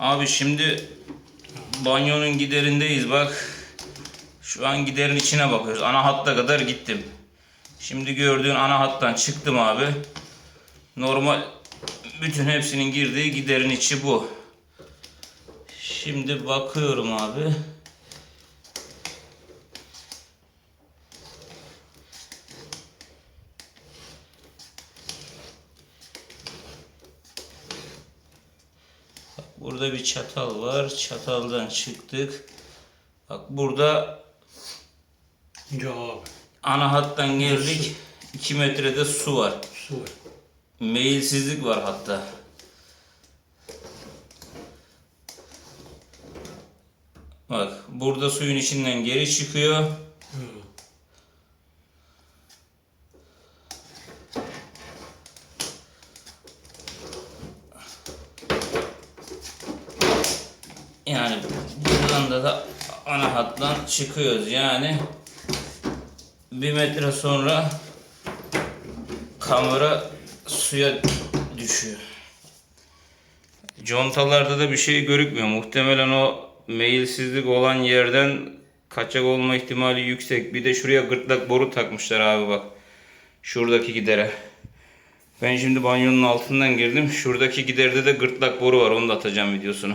Abi şimdi banyonun giderindeyiz bak. Şu an giderin içine bakıyoruz. Ana hatta kadar gittim. Şimdi gördüğün ana hattan çıktım abi. Normal bütün hepsinin girdiği giderin içi bu. Şimdi bakıyorum abi. Burada bir çatal var. Çataldan çıktık. Bak burada abi. ana hattan geldik. 2 metrede su var. Su var. Meyilsizlik var hatta. Bak burada suyun içinden geri çıkıyor. Yani buradan da, da ana hattan çıkıyoruz. Yani bir metre sonra kamera suya düşüyor. Contalarda da bir şey görükmüyor. Muhtemelen o meyilsizlik olan yerden kaçak olma ihtimali yüksek. Bir de şuraya gırtlak boru takmışlar abi bak. Şuradaki gidere. Ben şimdi banyonun altından girdim. Şuradaki giderde de gırtlak boru var. Onu da atacağım videosunu.